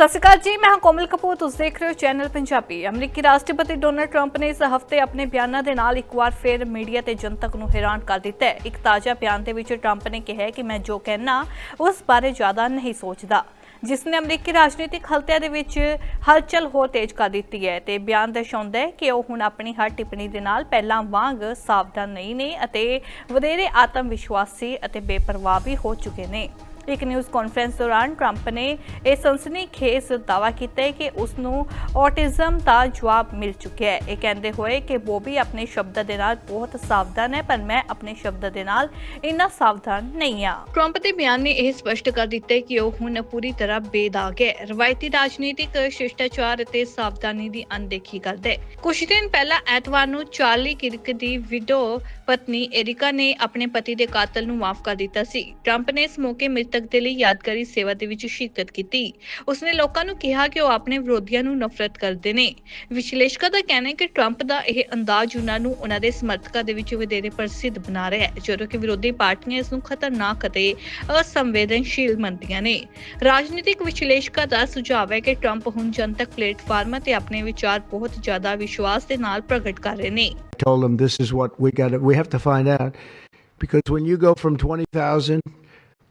ਸਤਿ ਸ਼੍ਰੀ ਅਕਾਲ ਜੀ, ਮੈਂ ਕੋਮਲ ਕਪੂਰ, ਤੁਸੀਂ ਦੇਖ ਰਹੇ ਹੋ ਚੈਨਲ ਪੰਜਾਬੀ। ਅਮਰੀਕੀ ਰਾਸ਼ਟਰਪਤੀ ਡੋਨਲਡ ਟਰੰਪ ਨੇ ਇਸ ਹਫ਼ਤੇ ਆਪਣੇ ਬਿਆਨਾਂ ਦੇ ਨਾਲ ਇੱਕ ਵਾਰ ਫਿਰ ਮੀਡੀਆ ਤੇ ਜਨਤਕ ਨੂੰ ਹੈਰਾਨ ਕਰ ਦਿੱਤਾ ਹੈ। ਇੱਕ ਤਾਜ਼ਾ ਬਿਆਨ ਦੇ ਵਿੱਚ ਟਰੰਪ ਨੇ ਕਿਹਾ ਕਿ ਮੈਂ ਜੋ ਕਹਿਣਾ, ਉਸ ਬਾਰੇ ਜ਼ਿਆਦਾ ਨਹੀਂ ਸੋਚਦਾ। ਜਿਸ ਨੇ ਅਮਰੀਕੀ ਰਾਜਨੀਤਿਕ ਹਲਤਿਆਂ ਦੇ ਵਿੱਚ ਹਲਚਲ ਹੋਰ ਤੇਜ਼ ਕਰ ਦਿੱਤੀ ਹੈ ਤੇ ਬਿਆਨ ਦਰਸਾਉਂਦਾ ਹੈ ਕਿ ਉਹ ਹੁਣ ਆਪਣੀ ਹਰ ਟਿੱਪਣੀ ਦੇ ਨਾਲ ਪਹਿਲਾਂ ਵਾਂਗ ਸਾਵਧਾਨ ਨਹੀਂ ਨੇ ਅਤੇ ਵਧੇਰੇ ਆਤਮ ਵਿਸ਼ਵਾਸੀ ਅਤੇ ਬੇਪਰਵਾਹ ਵੀ ਹੋ ਚੁੱਕੇ ਨੇ। ਇੱਕ ਨਿਊਜ਼ ਕਾਨਫਰੰਸ ਦੌਰਾਨ ਟਰੰਪ ਨੇ ਇਹ ਸਨਸਨੀਖੇਜ਼ ਦਾਅਵਾ ਕੀਤਾ ਹੈ ਕਿ ਉਸ ਨੂੰ ਔਟਿਜ਼ਮ ਦਾ ਜਵਾਬ ਮਿਲ ਚੁੱਕਿਆ ਹੈ। ਇਹ ਕਹਿੰਦੇ ਹੋਏ ਕਿ ਬੋਬੀ ਆਪਣੇ ਸ਼ਬਦਾਂ ਦੇ ਨਾਲ ਬਹੁਤ ਸਾਵਧਾਨ ਹੈ, ਪਰ ਮੈਂ ਆਪਣੇ ਸ਼ਬਦਾਂ ਦੇ ਨਾਲ ਇੰਨਾ ਸਾਵਧਾਨ ਨਹੀਂ ਆ ਟਰੰਪ ਦੇ ਬਿਆਨ ਨੇ ਇਹ ਸਪਸ਼ਟ ਕਰ ਦਿੱਤਾ ਹੈ ਕਿ ਉਹ ਹੁਣ ਪੂਰੀ ਤਰ੍ਹਾਂ ਬੇਦਾਗ ਹੈ। ਰਵਾਇਤੀ ਰਾਜਨੀਤਿਕ ਸ਼ਿਸ਼ਟਾਚਾਰ ਅਤੇ ਸਾਵਧਾਨੀ ਦੀ ਅਣਦੇਖੀ ਕਰਦਾ ਹੈ। ਕੁਝ ਦਿਨ ਪਹਿਲਾਂ ਐਤਵਾਰ ਨੂੰ ਚਾਰਲੀ ਕਿਰਕ ਦੀ ਵਿਡੋ ਪਤਨੀ ਐਰਿਕਾ ਨੇ ਆਪਣੇ ਪਤੀ ਦੇ ਕਾਤਲ ਨੂੰ ਮਾਫ ਕਰ ਦਿੱਤਾ ਸੀ। ਟਰੰਪ ਨੇ ਇਸ ਮੌਕੇ ਮ੍ਰਿਤਕ ਦੇ ਲਈ ਯਾਦਗਾਰੀ ਸੇਵਾ ਦੇ ਵਿੱਚ ਸ਼ਿਰਕਤ ਕੀਤੀ। ਉਸਨੇ ਲੋਕਾਂ ਨੂੰ ਕਿਹਾ ਕਿ ਉਹ ਆਪਣੇ ਵਿਰੋਧੀਆਂ ਨੂੰ ਨਫ਼ਰਤ ਕਰਦੇ ਨੇ। ਵਿਸ਼ਲੇਸ਼ਕਾਂ ਦਾ ਕਹਿਣਾ ਹੈ ਕਿ ਟਰੰਪ ਦਾ ਇਹ ਅੰਦਾਜ਼ ਉਹਨਾਂ ਨੂੰ ਉਹਨਾਂ ਦੇ ਸਮਰਥਕਾਂ ਦੇ ਵਿੱਚ ਵਧੇਰੇ ਪ੍ਰਸਿੱਧ ਬਣਾ ਰਿਹਾ ਹੈ ਜਦੋਂ ਕਿ ਵਿਰੋਧੀ ਪਾਰਟੀਆਂ ਇਸ ਨੂੰ ਖਤਰਨਾਕ ਅਤੇ ਅਸੰਵੇਦਨਸ਼ੀਲ ਮੰਨਦੀਆਂ ਨੇ। ਰਾਜਨੀਤਿਕ ਵਿਸ਼ਲੇਸ਼ਕਾਂ ਦਾ ਸੁਝਾਅ ਹੈ ਕਿ ਟਰੰਪ ਹੁਣ ਜਨਤਕ ਪਲੇਟਫਾਰਮਾਂ ਤੇ ਆਪਣੇ ਵਿਚਾਰ ਬਹੁਤ ਜ਼ਿਆਦਾ ਵਿਸ਼ਵਾਸ ਦੇ ਨਾਲ ਪ੍ਰਗਟ ਕਰ ਰਹੇ ਨੇ। Told them this is what we got. We have to find out because when you go from twenty thousand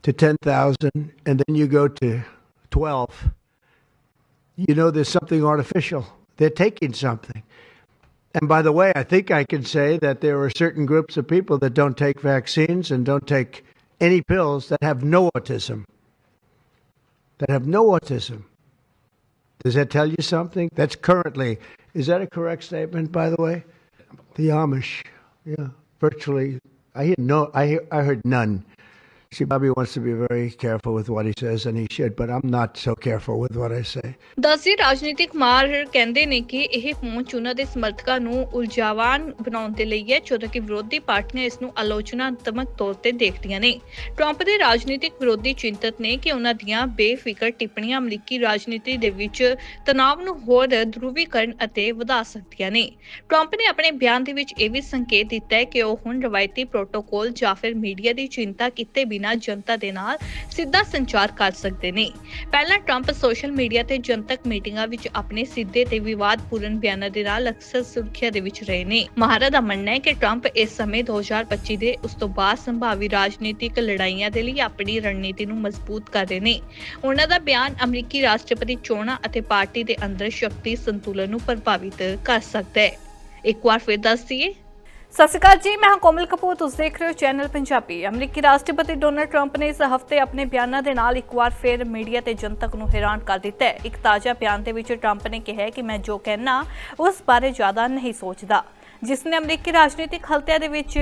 to ten thousand, and then you go to twelve, you know there's something artificial. They're taking something. And by the way, I think I can say that there are certain groups of people that don't take vaccines and don't take any pills that have no autism. That have no autism. Does that tell you something? That's currently, is that a correct statement, by the way? The Amish, yeah, virtually. I hear no. I I heard none. See, Bobby wants to be very careful with what he says, and he should. But I'm not so careful with what I say. ਦਸੀ ਰਾਜਨੀਤਿਕ ਮਾਹਰ ਕਹਿੰਦੇ ਨੇ ਕਿ ਇਹ ਪਹੁੰਚ ਉਹਨਾਂ ਦੇ ਸਮਰਥਕਾਂ ਨੂੰ ਉਲਝਾਵਾਨ ਬਣਾਉਣ ਦੇ ਲਈ ਹੈ ਜਦੋਂ ਕਿ ਵਿਰੋਧੀ ਪਾਰਟੀਆਂ ਇਸ ਨੂੰ ਆਲੋਚਨਾਤਮਕ ਤੌਰ ਤੇ ਦੇਖਦੀਆਂ ਨੇ ਟਰੰਪ ਦੇ ਰਾਜਨੀਤਿਕ ਵਿਰੋਧੀ ਚਿੰਤਤ ਨੇ ਕਿ ਉਹਨਾਂ ਦੀਆਂ ਬੇਫਿਕਰ ਟਿੱਪਣੀਆਂ ਅਮਰੀਕੀ ਰਾਜਨੀਤੀ ਦੇ ਵਿੱਚ ਤਣਾਅ ਨੂੰ ਹੋਰ ਧਰੂਵੀਕਰਨ ਅਤੇ ਵਧਾ ਸਕਦੀਆਂ ਨੇ ਟਰੰਪ ਨੇ ਆਪਣੇ ਬਿਆਨ ਦੇ ਵਿੱਚ ਇਹ ਵੀ ਸੰਕੇਤ ਦਿੱਤਾ ਹੈ ਕਿ ਉਹ ਹੁਣ ਰਵਾਇਤੀ ਪ੍ਰੋਟੋਕੋਲ ਜਾਂ ਫਿਰ ਮੀਡੀਆ ਦੀ ਚਿੰਤਾ ਕੀਤੇ ਬਿਨਾਂ ਜਨਤਾ ਦੇ ਨਾਲ ਸਿੱਧਾ ਸੰਚਾਰ ਕਰ ਸਕਦੇ ਨੇ। ਪਹਿਲਾਂ ਟਰੰਪ ਸੋਸ਼ਲ ਮੀਡੀਆ ਤੇ ਜਨਤਕ ਮੀਟਿੰਗਾਂ ਵਿੱਚ ਆਪਣੇ ਸਿੱਧੇ ਤੇ ਵਿਵਾਦਪੂਰਨ ਬਿਆਨਾਂ ਦੇ ਨਾਲ ਅਕਸਰ ਸੁਰਖੀਆਂ ਦੇ ਵਿੱਚ ਰਹੇ ਨੇ। ਮਹਾਰਾ ਦਾ ਮੰਨਣਾ ਹੈ ਕਿ ਟਰੰਪ ਇਸ ਸਮੇਂ 2025 ਦੇ ਉਸ ਤੋਂ ਬਾਅਦ ਸੰਭਾਵੀ ਰਾਜਨੀਤਿਕ ਲੜਾਈਆਂ ਦੇ ਲਈ ਆਪਣੀ ਰਣਨੀਤੀ ਨੂੰ ਮਜ਼ਬੂਤ ਕਰ ਰਹੇ ਨੇ। ਉਹਨਾਂ ਦਾ ਬਿਆਨ ਅਮਰੀਕੀ ਰਾਸ਼ਟਰਪਤੀ ਚੋਣਾਂ ਅਤੇ ਪਾਰਟੀ ਦੇ ਅੰਦਰ ਸ਼ਕਤੀ ਸੰਤੁਲਨ ਨੂੰ ਪ੍ਰਭਾਵਿਤ ਕਰ ਸਕਦਾ ਹੈ। ਇੱਕ ਵਾਰ ਫਿਰ ਦੱਸ ਦਈਏ ਸਤਿ ਸ਼੍ਰੀ ਅਕਾਲ ਜੀ, ਮੈਂ ਹਾਂ ਕੋਮਲ ਕਪੂਰ, ਤੁਸੀਂ ਦੇਖ ਰਹੇ ਹੋ ਚੈਨਲ ਪੰਜਾਬੀ। ਅਮਰੀਕੀ ਰਾਸ਼ਟਰਪਤੀ ਡੋਨਲਡ ਟਰੰਪ ਨੇ ਇਸ ਹਫ਼ਤੇ ਆਪਣੇ ਬਿਆਨਾਂ ਦੇ ਨਾਲ ਇੱਕ ਵਾਰ ਫਿਰ ਮੀਡੀਆ ਤੇ ਜਨਤਕ ਨੂੰ ਹੈਰਾਨ ਕਰ ਦਿੱਤਾ ਹੈ। ਇੱਕ ਤਾਜ਼ਾ ਬਿਆਨ ਦੇ ਵਿੱਚ ਟਰੰਪ ਨੇ ਕਿਹਾ ਕਿ ਮੈਂ ਜੋ ਕਹਿਣਾ, ਉਸ ਬਾਰੇ ਜ਼ਿਆਦਾ ਨਹੀਂ ਸੋਚਦਾ। ਜਿਸ ਨੇ ਅਮਰੀਕੀ ਰਾਜਨੀਤਿਕ ਹਲਤਿਆਂ ਦੇ ਵਿੱਚ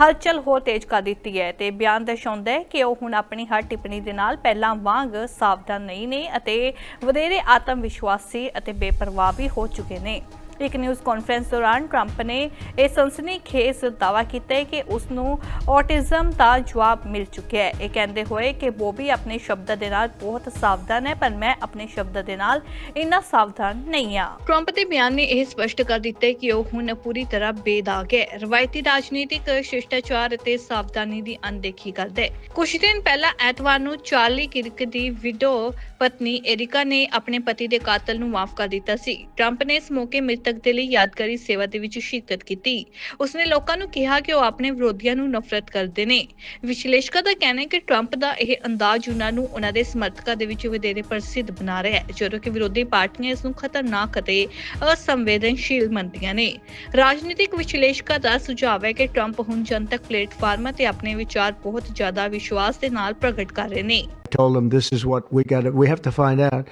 ਹਲਚਲ ਹੋਰ ਤੇਜ਼ ਕਰ ਦਿੱਤੀ ਹੈ ਤੇ ਬਿਆਨ ਦਰਸਾਉਂਦਾ ਹੈ ਕਿ ਉਹ ਹੁਣ ਆਪਣੀ ਹਰ ਟਿੱਪਣੀ ਦੇ ਨਾਲ ਪਹਿਲਾਂ ਵਾਂਗ ਸਾਵਧਾਨ ਨਹੀਂ ਨੇ ਅਤੇ ਵਧੇਰੇ ਆਤਮ ਵਿਸ਼ਵਾਸੀ ਅਤੇ ਬੇਪਰਵਾਹ ਵੀ ਹੋ ਚੁੱਕੇ ਨੇ। ਇੱਕ ਨਿਊਜ਼ ਕਾਨਫਰੰਸ ਦੌਰਾਨ ਟਰੰਪ ਨੇ ਇਹ ਸਨਸਨੀਖੇਜ਼ ਦਾਅਵਾ ਕੀਤਾ ਹੈ ਕਿ ਉਸ ਨੂੰ ਔਟਿਜ਼ਮ ਦਾ ਜਵਾਬ ਮਿਲ ਚੁੱਕਿਆ ਹੈ। ਇਹ ਕਹਿੰਦੇ ਹੋਏ ਕਿ ਬੋਬੀ ਆਪਣੇ ਸ਼ਬਦਾਂ ਦੇ ਨਾਲ ਬਹੁਤ ਸਾਵਧਾਨ ਹੈ, ਪਰ ਮੈਂ ਆਪਣੇ ਸ਼ਬਦਾਂ ਦੇ ਨਾਲ ਇੰਨਾ ਸਾਵਧਾਨ ਨਹੀਂ ਹਾਂ। ਟਰੰਪ ਦੇ ਬਿਆਨ ਨੇ ਇਹ ਸਪਸ਼ਟ ਕਰ ਦਿੱਤਾ ਹੈ ਕਿ ਉਹ ਹੁਣ ਪੂਰੀ ਤਰ੍ਹਾਂ ਬੇਦਾਗ ਹੈ। ਰਵਾਇਤੀ ਰਾਜਨੀਤਿਕ ਸ਼ਿਸ਼ਟਾਚਾਰ ਅਤੇ ਸਾਵਧਾਨੀ ਦੀ ਅਣਦੇਖੀ ਕਰਦਾ ਹੈ। ਕੁਝ ਦਿਨ ਪਹਿਲਾਂ ਐਤਵਾਰ ਨੂੰ ਚਾਰਲੀ ਕਿਰਕ ਦੀ ਵਿਡੋ ਪਤਨੀ ਐਰਿਕਾ ਨੇ ਆਪਣੇ ਪਤੀ ਦੇ ਕਾਤਲ ਨੂੰ ਮਾਫ ਕਰ ਦਿੱਤਾ ਸੀ। ਟਰੰਪ ਨੇ ਇਸ ਮੌਕੇ ਮ੍ਰਿਤਕ ਦੇ ਲਈ ਯਾਦਗਾਰੀ ਸੇਵਾ ਦੇ ਵਿੱਚ ਸ਼ਿਰਕਤ ਕੀਤੀ। ਉਸਨੇ ਲੋਕਾਂ ਨੂੰ ਕਿਹਾ ਕਿ ਉਹ ਆਪਣੇ ਵਿਰੋਧੀਆਂ ਨੂੰ ਨਫ਼ਰਤ ਕਰਦੇ ਨੇ। ਵਿਸ਼ਲੇਸ਼ਕਾਂ ਦਾ ਕਹਿਣਾ ਹੈ ਕਿ ਟਰੰਪ ਦਾ ਇਹ ਅੰਦਾਜ਼ ਉਹਨਾਂ ਨੂੰ ਉਹਨਾਂ ਦੇ ਸਮਰਥਕਾਂ ਦੇ ਵਿੱਚ ਵਧੇਰੇ ਪ੍ਰਸਿੱਧ ਬਣਾ ਰਿਹਾ ਹੈ, ਜਦੋਂ ਕਿ ਵਿਰੋਧੀ ਪਾਰਟੀਆਂ ਇਸ ਨੂੰ ਖਤਰਨਾਕ ਅਤੇ ਅਸੰਵੇਦਨਸ਼ੀਲ ਮੰਨਦੀਆਂ ਨੇ। ਰਾਜਨੀਤਿਕ ਵਿਸ਼ਲੇਸ਼ਕਾਂ ਦਾ ਸੁਝਾਅ ਹੈ ਕਿ ਟਰੰਪ ਹੁਣ ਜਨਤਕ ਪਲੇਟਫਾਰਮਾਂ ਤੇ ਆਪਣੇ ਵਿਚਾਰ ਬਹੁਤ ਜ਼ਿਆਦਾ ਵਿਸ਼ਵਾਸ ਦੇ ਨਾਲ ਪ੍ਰਗਟ ਕਰ ਰਹੇ ਨੇ। Told them this is what we got. We have to find out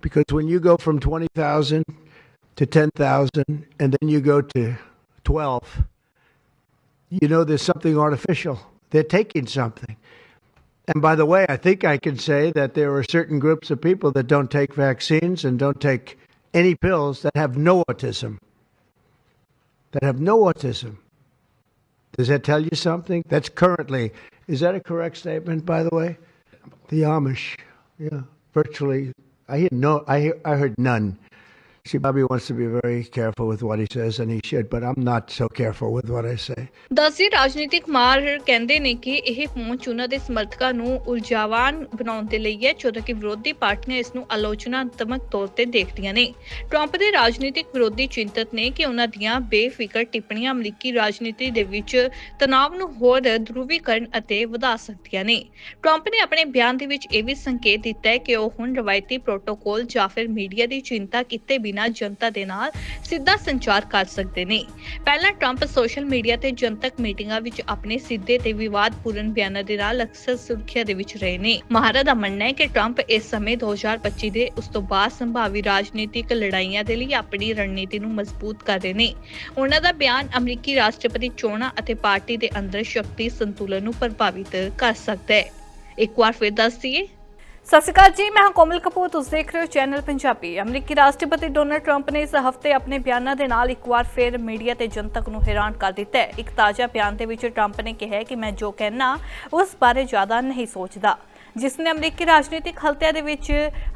because when you go from twenty thousand to ten thousand, and then you go to twelve, you know there's something artificial. They're taking something. And by the way, I think I can say that there are certain groups of people that don't take vaccines and don't take any pills that have no autism. That have no autism. Does that tell you something? That's currently, is that a correct statement, by the way? The Amish, yeah, virtually. I hear no. I I heard none. See, Bobby wants to be very careful with what he says, and he should, but I'm not so careful with what I say. ਦੱਸਦੀ ਰਾਜਨੀਤਿਕ ਮਾਹਰ ਕਹਿੰਦੇ ਨੇ ਕਿ ਇਹ ਪਹੁੰਚ ਉਹਨਾਂ ਦੇ ਸਮਰਥਕਾਂ ਨੂੰ ਉਲਝਾਵਾਨ ਬਣਾਉਣ ਦੇ ਲਈ ਹੈ ਜਦੋਂ ਕਿ ਵਿਰੋਧੀ ਪਾਰਟੀਆਂ ਇਸ ਨੂੰ ਆਲੋਚਨਾਤਮਕ ਤੌਰ ਤੇ ਦੇਖਦੀਆਂ ਨੇ ਟਰੰਪ ਦੇ ਰਾਜਨੀਤਿਕ ਵਿਰੋਧੀ ਚਿੰਤਤ ਨੇ ਕਿ ਉਹਨਾਂ ਦੀਆਂ ਬੇਫਿਕਰ ਟਿੱਪਣੀਆਂ ਅਮਰੀਕੀ ਰਾਜਨੀਤੀ ਦੇ ਵਿੱਚ ਤਣਾਅ ਨੂੰ ਹੋਰ ਧਰੁਵੀਕਰਨ ਅਤੇ ਵਧਾ ਸਕਦੀਆਂ ਨੇ ਟਰੰਪ ਨੇ ਆਪਣੇ ਬਿਆਨ ਦੇ ਵਿੱਚ ਇਹ ਵੀ ਸੰਕੇਤ ਦਿੱਤਾ ਹੈ ਕਿ ਉਹ ਹੁਣ ਰਵਾਇਤੀ ਪ੍ਰੋਟੋਕੋਲ ਜਾਂ ਫਿਰ ਮੀਡੀਆ ਦੀ ਚਿੰਤਾ ਕੀਤੇ ਬਿਨਾਂ ਜਨਤਾ ਦੇ ਨਾਲ ਸਿੱਧਾ ਸੰਚਾਰ ਕਰ ਸਕਦੇ ਨੇ। ਪਹਿਲਾਂ ਟਰੰਪ ਸੋਸ਼ਲ ਮੀਡੀਆ ਤੇ ਜਨਤਕ ਮੀਟਿੰਗਾਂ ਵਿੱਚ ਆਪਣੇ ਸਿੱਧੇ ਤੇ ਵਿਵਾਦਪੂਰਨ ਬਿਆਨਾਂ ਦੇ ਨਾਲ ਅਕਸਰ ਸੁਰਖੀਆਂ ਦੇ ਵਿੱਚ ਰਹੇ ਨੇ। ਮਹਾਰਾ ਦਾ ਮੰਨਣਾ ਹੈ ਕਿ ਟਰੰਪ ਇਸ ਸਮੇਂ 2025 ਦੇ ਉਸ ਤੋਂ ਬਾਅਦ ਸੰਭਾਵੀ ਰਾਜਨੀਤਿਕ ਲੜਾਈਆਂ ਦੇ ਲਈ ਆਪਣੀ ਰਣਨੀਤੀ ਨੂੰ ਮਜ਼ਬੂਤ ਕਰ ਰਹੇ ਨੇ। ਉਹਨਾਂ ਦਾ ਬਿਆਨ ਅਮਰੀਕੀ ਰਾਸ਼ਟਰਪਤੀ ਚੋਣਾਂ ਅਤੇ ਪਾਰਟੀ ਦੇ ਅੰਦਰ ਸ਼ਕਤੀ ਸੰਤੁਲਨ ਨੂੰ ਪ੍ਰਭਾਵਿਤ ਕਰ ਸਕਦਾ ਹੈ। ਇੱਕ ਵਾਰ ਫਿਰ ਦੱਸ ਦਈਏ ਸਤਿ ਸ਼੍ਰੀ ਅਕਾਲ ਜੀ, ਮੈਂ ਹਾਂ ਕੋਮਲ ਕਪੂਰ, ਤੁਸੀਂ ਦੇਖ ਰਹੇ ਹੋ ਚੈਨਲ ਪੰਜਾਬੀ। ਅਮਰੀਕੀ ਰਾਸ਼ਟਰਪਤੀ ਡੋਨਲਡ ਟਰੰਪ ਨੇ ਇਸ ਹਫ਼ਤੇ ਆਪਣੇ ਬਿਆਨਾਂ ਦੇ ਨਾਲ ਇੱਕ ਵਾਰ ਫਿਰ ਮੀਡੀਆ ਤੇ ਜਨਤਕ ਨੂੰ ਹੈਰਾਨ ਕਰ ਦਿੱਤਾ ਹੈ। ਇੱਕ ਤਾਜ਼ਾ ਬਿਆਨ ਦੇ ਵਿੱਚ ਟਰੰਪ ਨੇ ਕਿਹਾ ਕਿ ਮੈਂ ਜੋ ਕਹਿਣਾ, ਉਸ ਬਾਰੇ ਜ਼ਿਆਦਾ ਨਹੀਂ ਸੋਚਦਾ। ਜਿਸ ਨੇ ਅਮਰੀਕੀ ਰਾਜਨੀਤਿਕ ਹਲਤਿਆਂ ਦੇ ਵਿੱਚ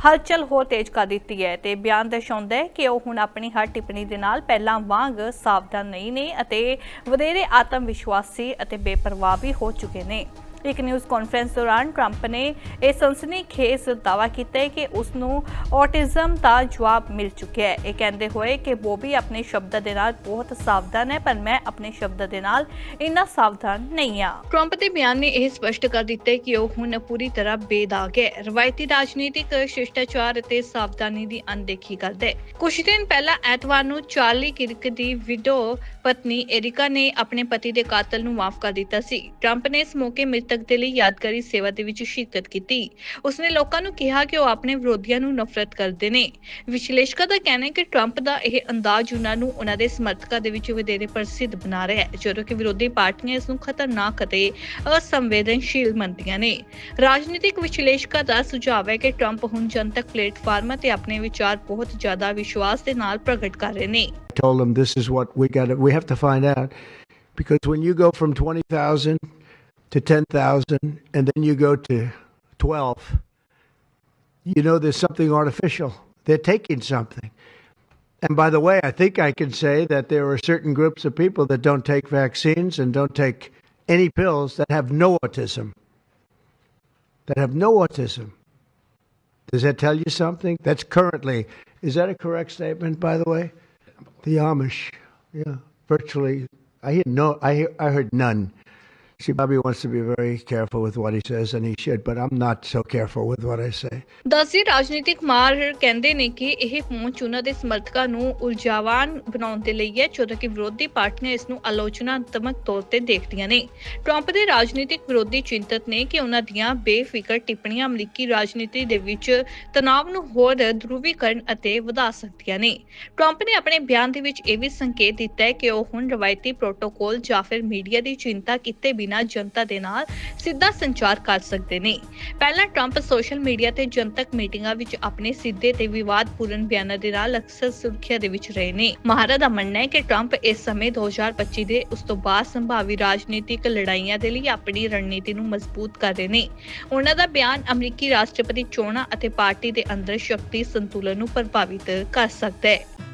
ਹਲਚਲ ਹੋਰ ਤੇਜ਼ ਕਰ ਦਿੱਤੀ ਹੈ ਤੇ ਬਿਆਨ ਦਰਸਾਉਂਦਾ ਹੈ ਕਿ ਉਹ ਹੁਣ ਆਪਣੀ ਹਰ ਟਿੱਪਣੀ ਦੇ ਨਾਲ ਪਹਿਲਾਂ ਵਾਂਗ ਸਾਵਧਾਨ ਨਹੀਂ ਨੇ ਅਤੇ ਵਧੇਰੇ ਆਤਮ ਵਿਸ਼ਵਾਸੀ ਅਤੇ ਬੇਪਰਵਾਹ ਵੀ ਹੋ ਚੁੱਕੇ ਨੇ। ਇੱਕ ਨਿਊਜ਼ ਕਾਨਫਰੰਸ ਦੌਰਾਨ ਟਰੰਪ ਨੇ ਇਹ ਸਨਸਨੀਖੇਜ਼ ਦਾਅਵਾ ਕੀਤਾ ਹੈ ਕਿ ਉਸ ਨੂੰ ਔਟਿਜ਼ਮ ਦਾ ਜਵਾਬ ਮਿਲ ਚੁੱਕਿਆ ਹੈ। ਇਹ ਕਹਿੰਦੇ ਹੋਏ ਕਿ ਬੋਬੀ ਆਪਣੇ ਸ਼ਬਦਾਂ ਦੇ ਨਾਲ ਬਹੁਤ ਸਾਵਧਾਨ ਹੈ, ਪਰ ਮੈਂ ਆਪਣੇ ਸ਼ਬਦਾਂ ਦੇ ਨਾਲ ਇੰਨਾ ਸਾਵਧਾਨ ਨਹੀਂ ਆ ਟਰੰਪ ਦੇ ਬਿਆਨ ਨੇ ਇਹ ਸਪਸ਼ਟ ਕਰ ਦਿੱਤਾ ਹੈ ਕਿ ਉਹ ਹੁਣ ਪੂਰੀ ਤਰ੍ਹਾਂ ਬੇਦਾਗ ਹੈ। ਰਵਾਇਤੀ ਰਾਜਨੀਤਿਕ ਸ਼ਿਸ਼ਟਾਚਾਰ ਅਤੇ ਸਾਵਧਾਨੀ ਦੀ ਅਣਦੇਖੀ ਕਰਦਾ ਹੈ। ਕੁਝ ਦਿਨ ਪਹਿਲਾਂ ਐਤਵਾਰ ਨੂੰ ਚਾਰਲੀ ਕਿਰਕ ਦੀ ਵਿਡੋ ਪਤਨੀ ਐਰਿਕਾ ਨੇ ਆਪਣੇ ਪਤੀ ਦੇ ਕਾਤਲ ਨੂੰ ਮਾਫ ਕਰ ਦਿੱਤਾ ਸੀ। ਟਰੰਪ ਨੇ ਇਸ ਮੌਕੇ ਮ੍ਰਿਤਕ ਦੇ ਲਈ ਯਾਦਗਾਰੀ ਸੇਵਾ ਦੇ ਵਿੱਚ ਸ਼ਿਰਕਤ ਕੀਤੀ। ਉਸਨੇ ਲੋਕਾਂ ਨੂੰ ਕਿਹਾ ਕਿ ਉਹ ਆਪਣੇ ਵਿਰੋਧੀਆਂ ਨੂੰ ਨਫ਼ਰਤ ਕਰਦੇ ਨੇ। ਵਿਸ਼ਲੇਸ਼ਕਾਂ ਦਾ ਕਹਿਣਾ ਹੈ ਕਿ ਟਰੰਪ ਦਾ ਇਹ ਅੰਦਾਜ਼ ਉਹਨਾਂ ਨੂੰ ਉਹਨਾਂ ਦੇ ਸਮਰਥਕਾਂ ਦੇ ਵਿੱਚ ਵਧੇਰੇ ਪ੍ਰਸਿੱਧ ਬਣਾ ਰਿਹਾ ਹੈ ਜਦੋਂ ਕਿ ਵਿਰੋਧੀ ਪਾਰਟੀਆਂ ਇਸ ਨੂੰ ਖਤਰਨਾਕ ਅਤੇ ਅਸੰਵੇਦਨਸ਼ੀਲ ਮੰਨਦੀਆਂ ਨੇ। ਰਾਜਨੀਤਿਕ ਵਿਸ਼ਲੇਸ਼ਕਾਂ ਦਾ ਸੁਝਾਅ ਹੈ ਕਿ ਟਰੰਪ ਹੁਣ ਜਨਤਕ ਪਲੇਟਫਾਰਮਾਂ ਤੇ ਆਪਣੇ ਵਿਚਾਰ ਬਹੁਤ ਜ਼ਿਆਦਾ ਵਿਸ਼ਵਾਸ ਦੇ ਨਾਲ ਪ੍ਰਗਟ ਕਰ ਰਹੇ ਨੇ। Told them, this is what we got. We have to find out, because when you go from twenty thousand to ten thousand, and then you go to twelve, you know there's something artificial. They're taking something. And by the way, I think I can say that there are certain groups of people that don't take vaccines and don't take any pills that have no autism. That have no autism. Does that tell you something? That's currently, is that a correct statement, by the way? The Amish, yeah, virtually. I hear no. I hear, I heard none. See, Bobby wants to be very careful with what he says, and he should. But I'm not so careful with what I say. ਦੱਸਦੀ ਰਾਜਨੀਤਿਕ ਮਾਹਰ ਕਹਿੰਦੇ ਨੇ ਕਿ ਇਹ ਪਹੁੰਚ ਉਹਨਾਂ ਦੇ ਸਮਰਥਕਾਂ ਨੂੰ ਉਲਝਾਵਾਨ ਬਣਾਉਣ ਦੇ ਲਈ ਹੈ ਜਦੋਂ ਕਿ ਵਿਰੋਧੀ ਪਾਰਟੀਆਂ ਇਸ ਨੂੰ ਆਲੋਚਨਾਤਮਕ ਤੌਰ ਤੇ ਦੇਖਦੀਆਂ ਨੇ ਟਰੰਪ ਦੇ ਰਾਜਨੀਤਿਕ ਵਿਰੋਧੀ ਚਿੰਤਤ ਨੇ ਕਿ ਉਹਨਾਂ ਦੀਆਂ ਬੇਫਿਕਰ ਟਿੱਪਣੀਆਂ ਅਮਰੀਕੀ ਰਾਜਨੀਤੀ ਦੇ ਵਿੱਚ ਤਣਾਅ ਨੂੰ ਹੋਰ ਧਰੁਵੀਕਰਨ ਅਤੇ ਵਧਾ ਸਕਦੀਆਂ ਨੇ ਟਰੰਪ ਨੇ ਆਪਣੇ ਬਿਆਨ ਦੇ ਵਿੱਚ ਇਹ ਵੀ ਸੰਕੇਤ ਦਿੱਤਾ ਹੈ ਕਿ ਉਹ ਹੁਣ ਰਵਾਇਤੀ ਪ੍ਰੋਟੋਕੋਲ ਜਾਂ ਫਿਰ ਮੀਡੀਆ ਦੀ ਚਿੰਤਾ ਕੀਤੇ ਬਿਨਾਂ ਜਨਤਾ ਦੇ ਨਾਲ ਸਿੱਧਾ ਸੰਚਾਰ ਕਰ ਸਕਦੇ ਨੇ। ਪਹਿਲਾਂ ਟਰੰਪ ਸੋਸ਼ਲ ਮੀਡੀਆ ਤੇ ਜਨਤਕ ਮੀਟਿੰਗਾਂ ਵਿੱਚ ਆਪਣੇ ਸਿੱਧੇ ਤੇ ਵਿਵਾਦਪੂਰਨ ਬਿਆਨਾਂ ਦੇ ਨਾਲ ਅਕਸਰ ਸੁਰਖੀਆਂ ਦੇ ਵਿੱਚ ਰਹੇ ਨੇ। ਮਹਾਰਾ ਦਾ ਮੰਨਣਾ ਹੈ ਕਿ ਟਰੰਪ ਇਸ ਸਮੇਂ 2025 ਦੇ ਉਸ ਤੋਂ ਬਾਅਦ ਸੰਭਾਵੀ ਰਾਜਨੀਤਿਕ ਲੜਾਈਆਂ ਦੇ ਲਈ ਆਪਣੀ ਰਣਨੀਤੀ ਨੂੰ ਮਜ਼ਬੂਤ ਕਰ ਰਹੇ ਨੇ। ਉਹਨਾਂ ਦਾ ਬਿਆਨ ਅਮਰੀਕੀ ਰਾਸ਼ਟਰਪਤੀ ਚੋਣਾਂ ਅਤੇ ਪਾਰਟੀ ਦੇ ਅੰਦਰ ਸ਼ਕਤੀ ਸੰਤੁਲਨ ਨੂੰ ਪ੍ਰਭਾਵਿਤ ਕਰ ਸਕਦਾ ਹੈ।